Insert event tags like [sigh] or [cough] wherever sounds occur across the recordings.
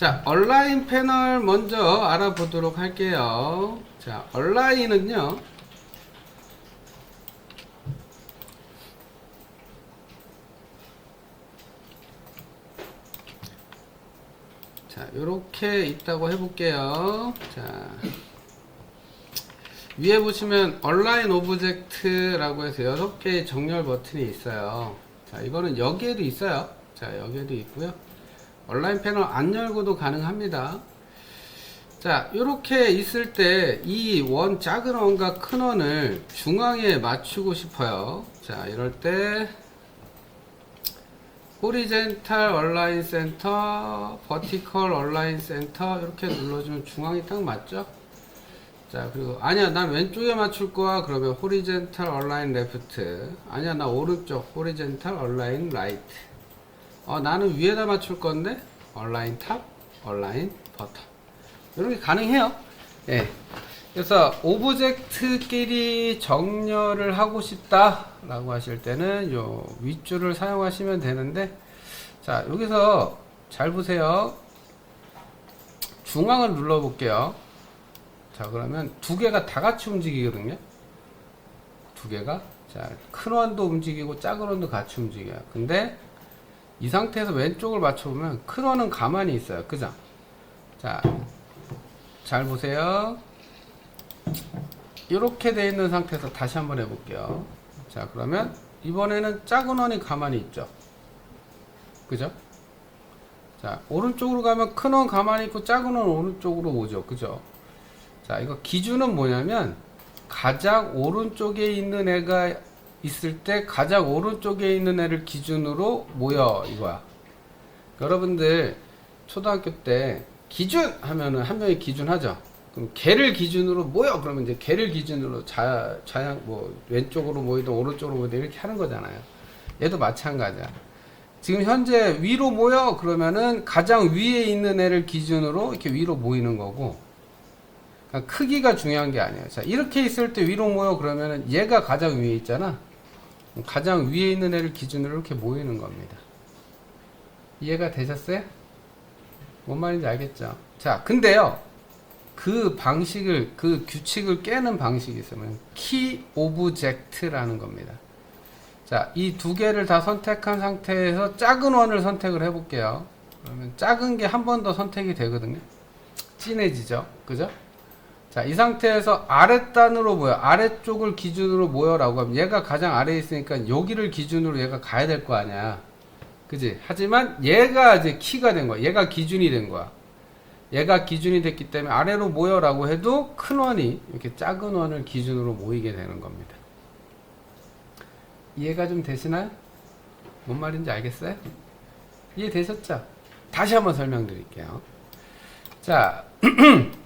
자, 온라인 패널 먼저 알아보도록 할게요. 자, 온라인은요. 자, 요렇게 있다고 해볼게요. 자, 위에 보시면 온라인 오브젝트라고 해서 6개의 정렬 버튼이 있어요. 자, 이거는 여기에도 있어요. 자, 여기에도 있고요. 온라인 패널 안 열고도 가능합니다. 자, 이렇게 있을 때 이 원 작은 원과 큰 원을 중앙에 맞추고 싶어요. 자, 이럴 때 호리젠탈 온라인 센터, 버티컬 온라인 센터 이렇게 눌러주면 중앙이 딱 맞죠? 자, 그리고 아니야, 난 왼쪽에 맞출 거야. 그러면 호리젠탈 온라인 레프트. 아니야, 나 오른쪽 호리젠탈 온라인 라이트. 어, 나는 위에다 맞출 건데 온라인 탑, 온라인 버텀. 이렇게 가능해요. 예. 그래서 오브젝트끼리 정렬을 하고 싶다라고 하실 때는 요 윗줄을 사용하시면 되는데 자, 여기서 잘 보세요. 중앙을 눌러 볼게요. 자, 그러면 두 개가 다 같이 움직이거든요. 두 개가 자, 큰 원도 움직이고 작은 원도 같이 움직여요. 근데 이 상태에서 왼쪽을 맞춰보면 큰 원은 가만히 있어요. 그죠? 자, 잘 보세요. 이렇게 돼 있는 상태에서 다시 한번 해볼게요. 자, 그러면 이번에는 작은 원이 가만히 있죠. 그죠? 자, 오른쪽으로 가면 큰 원 가만히 있고 작은 원 오른쪽으로 오죠. 그죠? 자, 이거 기준은 뭐냐면 가장 오른쪽에 있는 애가 있을 때 가장 오른쪽에 있는 애를 기준으로 모여 이거야. 여러분들 초등학교 때 기준 하면은 한 명이 기준 하죠. 그럼 개를 기준으로 모여 그러면 이제 개를 기준으로 자 좌양 뭐 왼쪽으로 모이든 오른쪽으로 모이든 이렇게 하는 거잖아요. 얘도 마찬가지야. 지금 현재 위로 모여 그러면은 가장 위에 있는 애를 기준으로 이렇게 위로 모이는 거고 그러니까 크기가 중요한 게 아니에요. 자 이렇게 있을 때 위로 모여 그러면은 얘가 가장 위에 있잖아. 가장 위에 있는 애를 기준으로 이렇게 모이는 겁니다. 이해가 되셨어요? 뭔 말인지 알겠죠? 자, 근데요, 그 방식을, 그 규칙을 깨는 방식이 있으면 키 오브젝트라는 겁니다. 자, 이 두 개를 다 선택한 상태에서 작은 원을 선택을 해볼게요. 그러면 작은 게 한 번 더 선택이 되거든요. 진해지죠? 그죠? 자, 이 상태에서 아랫단으로 모여, 아래쪽을 기준으로 모여라고 하면 얘가 가장 아래에 있으니까 여기를 기준으로 얘가 가야 될 거 아니야. 그지? 하지만 얘가 이제 키가 된 거야. 얘가 기준이 된 거야. 얘가 기준이 됐기 때문에 아래로 모여라고 해도 큰 원이 이렇게 작은 원을 기준으로 모이게 되는 겁니다. 이해가 좀 되시나요? 뭔 말인지 알겠어요? 이해되셨죠? 다시 한번 설명드릴게요. 자, [clears throat]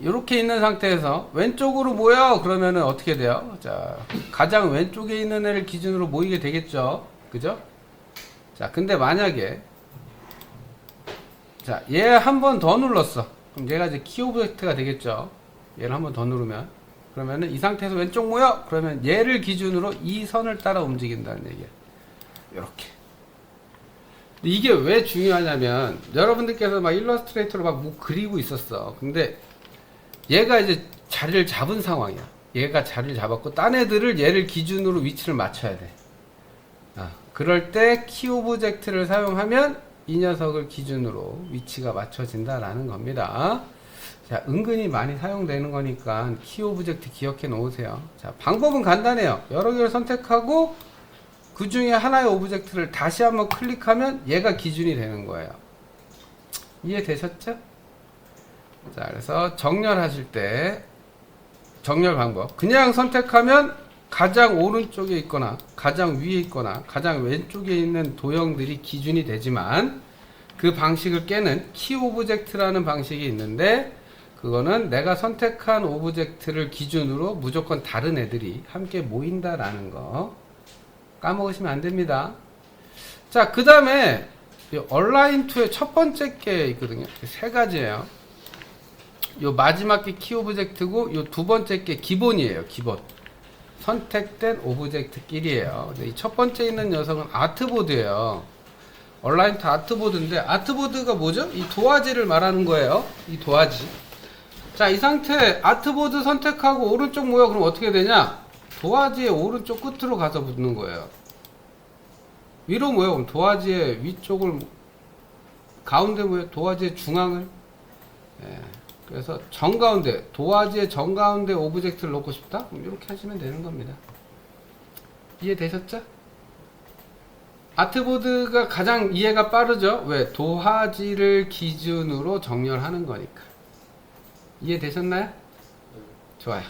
이렇게 있는 상태에서 왼쪽으로 모여 그러면은 어떻게 돼요? 자, 가장 왼쪽에 있는 애를 기준으로 모이게 되겠죠? 그죠? 자, 근데 만약에 자, 얘 한 번 더 눌렀어. 그럼 얘가 이제 키 오브젝트가 되겠죠? 얘를 한 번 더 누르면 그러면은 이 상태에서 왼쪽 모여 그러면 얘를 기준으로 이 선을 따라 움직인다는 얘기야. 이렇게. 이게 왜 중요하냐면 여러분들께서 막 일러스트레이터로 막 뭐 그리고 있었어. 근데 얘가 이제 자리를 잡은 상황이야. 얘가 자리를 잡았고 딴 애들을 얘를 기준으로 위치를 맞춰야 돼. 아, 그럴 때 키 오브젝트를 사용하면 이 녀석을 기준으로 위치가 맞춰진다라는 겁니다. 자, 은근히 많이 사용되는 거니까 키 오브젝트 기억해 놓으세요. 자, 방법은 간단해요. 여러 개를 선택하고 그 중에 하나의 오브젝트를 다시 한번 클릭하면 얘가 기준이 되는 거예요. 이해되셨죠? 자, 그래서 정렬하실 때 정렬 방법. 그냥 선택하면 가장 오른쪽에 있거나 가장 위에 있거나 가장 왼쪽에 있는 도형들이 기준이 되지만 그 방식을 깨는 키 오브젝트라는 방식이 있는데 그거는 내가 선택한 오브젝트를 기준으로 무조건 다른 애들이 함께 모인다라는 거 까먹으시면 안 됩니다. 자, 그 다음에 온라인 2의 첫 번째 게 있거든요. 세 가지예요. 요 마지막 게 키 오브젝트고 요 두 번째 게 기본이에요. 기본. 선택된 오브젝트끼리예요. 이 첫 번째 있는 녀석은 아트보드예요. 얼라인트 아트보드인데 아트보드가 뭐죠? 이 도화지를 말하는 거예요. 이 도화지. 자, 이 상태 아트보드 선택하고 오른쪽 모여 그럼 어떻게 되냐? 도화지의 오른쪽 끝으로 가서 붙는 거예요. 위로 모여 그럼 도화지의 위쪽을 가운데 모여 도화지의 중앙을 예, 그래서 정 가운데 도화지의 정 가운데 오브젝트를 놓고 싶다? 그럼 이렇게 하시면 되는 겁니다. 이해되셨죠? 아트보드가 가장 이해가 빠르죠? 왜? 도화지를 기준으로 정렬하는 거니까. 이해되셨나요? 좋아요.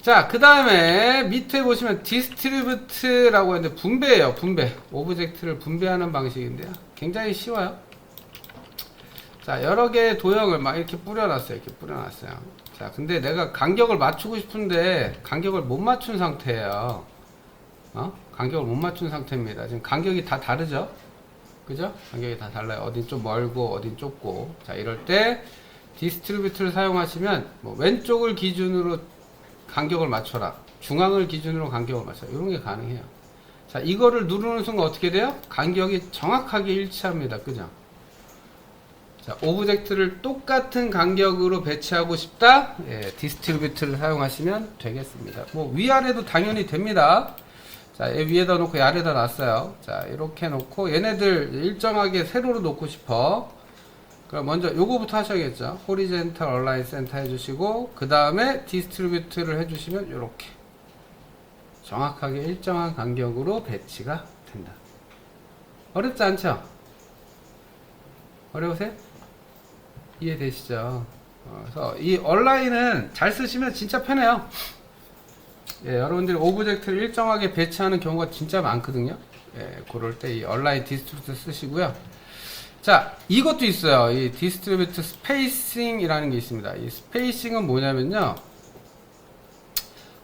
자, 그 다음에 밑에 보시면 디스트리뷰트라고 하는데 분배예요, 분배. 오브젝트를 분배하는 방식인데요. 굉장히 쉬워요. 자, 여러 개의 도형을 막 이렇게 뿌려놨어요. 이렇게 뿌려놨어요. 자, 근데 내가 간격을 맞추고 싶은데 간격을 못 맞춘 상태예요. 어? 간격을 못 맞춘 상태입니다. 지금 간격이 다 다르죠? 그죠? 간격이 다 달라요. 어딘 좀 멀고, 어딘 좁고. 자, 이럴 때 디스트리뷰트를 사용하시면 뭐 왼쪽을 기준으로 간격을 맞춰라. 중앙을 기준으로 간격을 맞춰라. 이런 게 가능해요. 자, 이거를 누르는 순간 어떻게 돼요? 간격이 정확하게 일치합니다. 그죠? 자, 오브젝트를 똑같은 간격으로 배치하고 싶다? 예, 디스트리뷰트를 사용하시면 되겠습니다. 뭐, 위아래도 당연히 됩니다. 자, 얘 위에다 놓고 얘 아래다 놨어요. 자, 이렇게 놓고 얘네들 일정하게 세로로 놓고 싶어. 그럼 먼저 요거부터 하셔야겠죠. 호리젠탈 얼라인 센터 해주시고 그 다음에 디스트리뷰트를 해주시면 요렇게 정확하게 일정한 간격으로 배치가 된다. 어렵지 않죠? 어려우세요? 이해되시죠? 어, 그래서 이 얼라인은 잘 쓰시면 진짜 편해요. 예, 여러분들이 오브젝트를 일정하게 배치하는 경우가 진짜 많거든요. 예, 그럴 때 이 얼라인 디스트리뷰트 쓰시고요. 자, 이것도 있어요. 이 디스트리뷰트 스페이싱이라는 게 있습니다. 이 스페이싱은 뭐냐면요.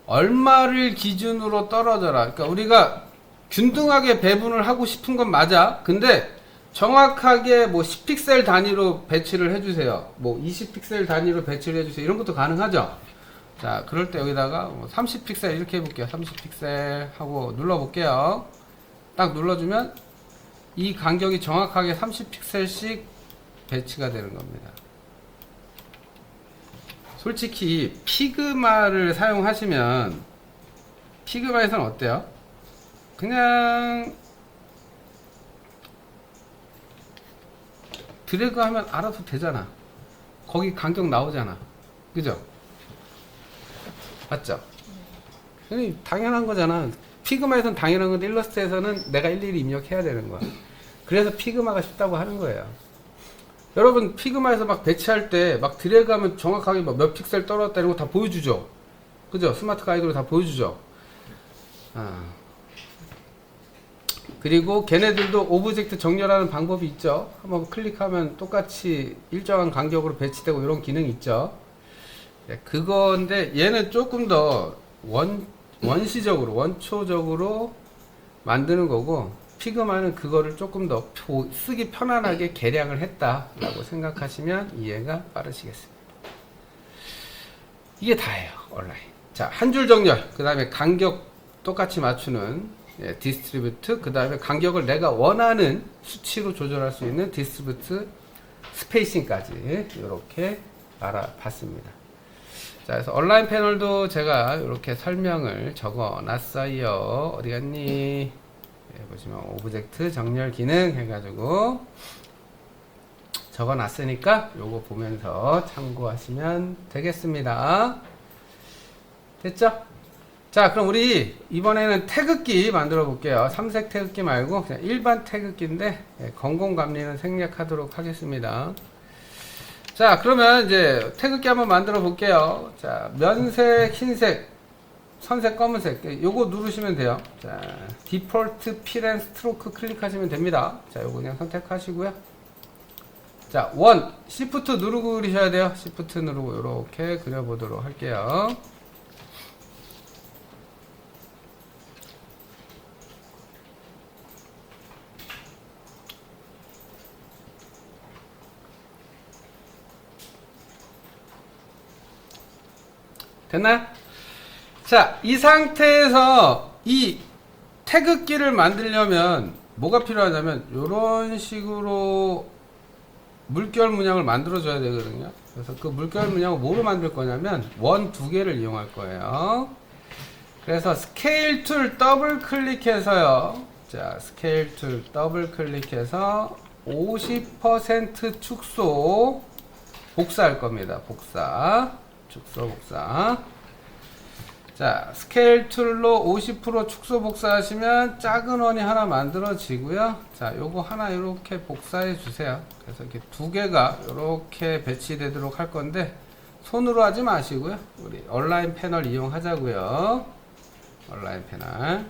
얼마를 기준으로 떨어져라. 그러니까 우리가 균등하게 배분을 하고 싶은 건 맞아. 근데 정확하게 뭐 10픽셀 단위로 배치를 해주세요. 뭐 20픽셀 단위로 배치를 해주세요. 이런 것도 가능하죠. 자, 그럴 때 여기다가 뭐 30픽셀 이렇게 해볼게요. 30픽셀 하고 눌러볼게요. 딱 눌러주면 이 간격이 정확하게 30픽셀씩 배치가 되는 겁니다. 솔직히 피그마를 사용하시면 피그마에서는 어때요? 그냥 드래그 하면 알아서 되잖아. 거기 간격 나오잖아. 그죠? 맞죠? 아니, 당연한 거잖아. 피그마에서는 당연한 건데 일러스트에서는 내가 일일이 입력해야 되는 거야. 그래서 피그마가 쉽다고 하는 거예요. 여러분 피그마에서 막 배치할 때 막 드래그 하면 정확하게 뭐몇 픽셀 떨어졌다 이런 거 다 보여주죠. 그죠? 스마트 가이드로 다 보여주죠. 아. 그리고 걔네들도 오브젝트 정렬하는 방법이 있죠. 한번 클릭하면 똑같이 일정한 간격으로 배치되고 이런 기능이 있죠. 네, 그건데 얘는 조금 더 원, 원시적으로, 원초적으로 만드는 거고, 피그마는 그거를 조금 더 표- 쓰기 편안하게 개량을 했다라고 생각하시면 이해가 빠르시겠습니다. 이게 다예요, 온라인. 자, 한 줄 정렬, 그 다음에 간격 똑같이 맞추는 예, 디스트리뷰트, 그 다음에 간격을 내가 원하는 수치로 조절할 수 있는 디스트리뷰트 스페이싱까지 이렇게 알아봤습니다. 자, 그래서 온라인 패널도 제가 이렇게 설명을 적어 놨어요. 어디 갔니? 예, 보시면 오브젝트 정렬 기능 해가지고 적어 놨으니까 요거 보면서 참고하시면 되겠습니다. 됐죠? 자, 그럼 우리 이번에는 태극기 만들어 볼게요. 삼색 태극기 말고 그냥 일반 태극기인데 예, 건공감리는 생략하도록 하겠습니다. 자, 그러면 이제 태극기 한번 만들어 볼게요. 자, 면색, 흰색, 선색, 검은색. 요거 누르시면 돼요. 자, 디폴트 필앤 스트로크 클릭하시면 됩니다. 자, 요거 그냥 선택하시고요. 자, 원, 시프트 누르고 그리셔야 돼요. 시프트 누르고 이렇게 그려보도록 할게요. 됐나요? 자, 이 상태에서 이 태극기를 만들려면 뭐가 필요하냐면 이런 식으로 물결 문양을 만들어 줘야 되거든요. 그래서 그 물결 문양을 뭐로 만들 거냐면 원 두 개를 이용할 거예요. 그래서 스케일 툴 더블 클릭해서요. 자, 스케일 툴 더블 클릭해서 50% 축소 복사할 겁니다. 복사. 축소 복사. 자, 스케일 툴로 50% 축소 복사하시면 작은 원이 하나 만들어지고요. 자, 요거 하나 이렇게 복사해 주세요. 그래서 이렇게 두 개가 이렇게 배치되도록 할 건데 손으로 하지 마시고요. 우리 온라인 패널 이용하자고요. 온라인 패널.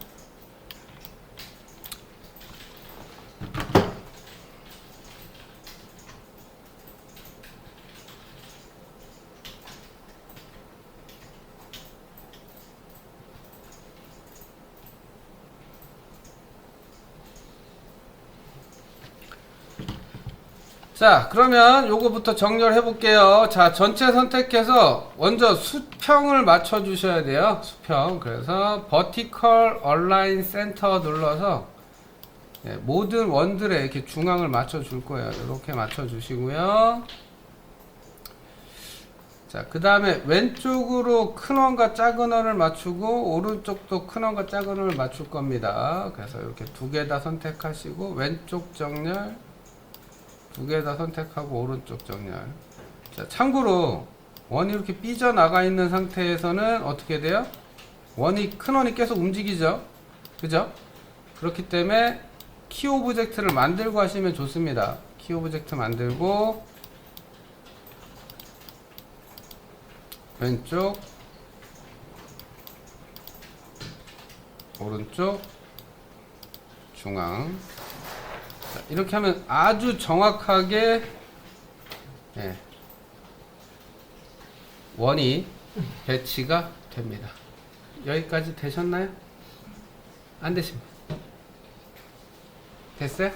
자, 그러면 요거부터 정렬 해 볼게요. 자, 전체 선택해서 먼저 수평을 맞춰 주셔야 돼요. 수평. 그래서 vertical align center 눌러서 예, 모든 원들의 이렇게 중앙을 맞춰 줄 거예요. 이렇게 맞춰 주시고요. 자, 그 다음에 왼쪽으로 큰 원과 작은 원을 맞추고 오른쪽도 큰 원과 작은 원을 맞출 겁니다. 그래서 이렇게 두 개 다 선택하시고 왼쪽 정렬 두 개 다 선택하고 오른쪽 정렬. 자, 참고로 원이 이렇게 삐져 나가 있는 상태에서는 어떻게 돼요? 원이 큰 원이 계속 움직이죠. 그죠? 그렇기 때문에 키 오브젝트를 만들고 하시면 좋습니다. 키 오브젝트 만들고 왼쪽 오른쪽 중앙 자, 이렇게 하면 아주 정확하게 예, 원이 배치가 됩니다. 여기까지 되셨나요? 안 되십니다. 됐어요?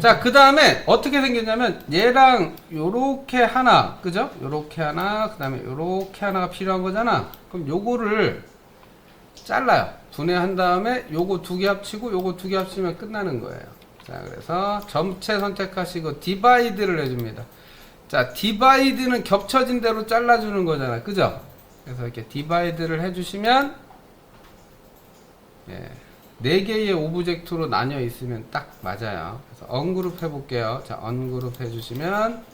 자, 그 다음에 어떻게 생겼냐면 얘랑 요렇게 하나, 그죠? 요렇게 하나, 그 다음에 요렇게 하나가 필요한 거잖아. 그럼 요거를 잘라요. 분해한 다음에 요거 두 개 합치고 요거 두 개 합치면 끝나는 거예요. 자, 그래서 전체 선택하시고 디바이드를 해줍니다. 자, 디바이드는 겹쳐진 대로 잘라주는 거잖아. 그죠? 그래서 이렇게 디바이드를 해주시면, 예, 네 개의 오브젝트로 나뉘어 있으면 딱 맞아요. 그래서 언그룹 해볼게요. 자, 언그룹 해주시면,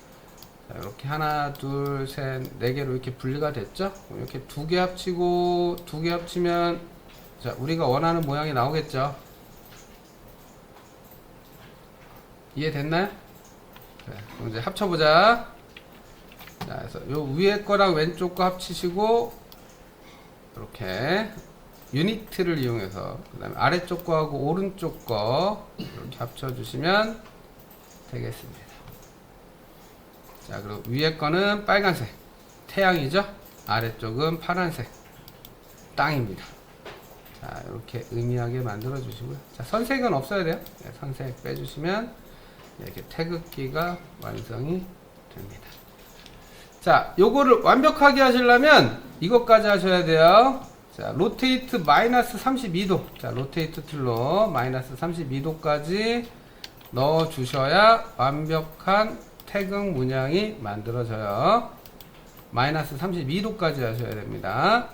자, 이렇게 하나, 둘, 셋, 네 개로 이렇게 분리가 됐죠? 이렇게 두 개 합치고, 두 개 합치면, 자, 우리가 원하는 모양이 나오겠죠? 이해됐나요? 네, 그럼 이제 합쳐보자. 자, 그래서 요 위에 거랑 왼쪽 거 합치시고, 이렇게 유니트를 이용해서, 그 다음에 아래쪽 거하고 오른쪽 거, 이렇게 합쳐주시면 되겠습니다. 자, 그리고 위에 거는 빨간색, 태양이죠? 아래쪽은 파란색, 땅입니다. 자, 이렇게 의미하게 만들어 주시고요. 자, 선색은 없어야 돼요. 네, 선색 빼주시면 이렇게 태극기가 완성이 됩니다. 자, 요거를 완벽하게 하시려면 이것까지 하셔야 돼요. 자, 로테이트 마이너스 32도. 자, 로테이트 툴로 마이너스 32도까지 넣어 주셔야 완벽한 태극 문양이 만들어져요. 마이너스 32도까지 하셔야 됩니다.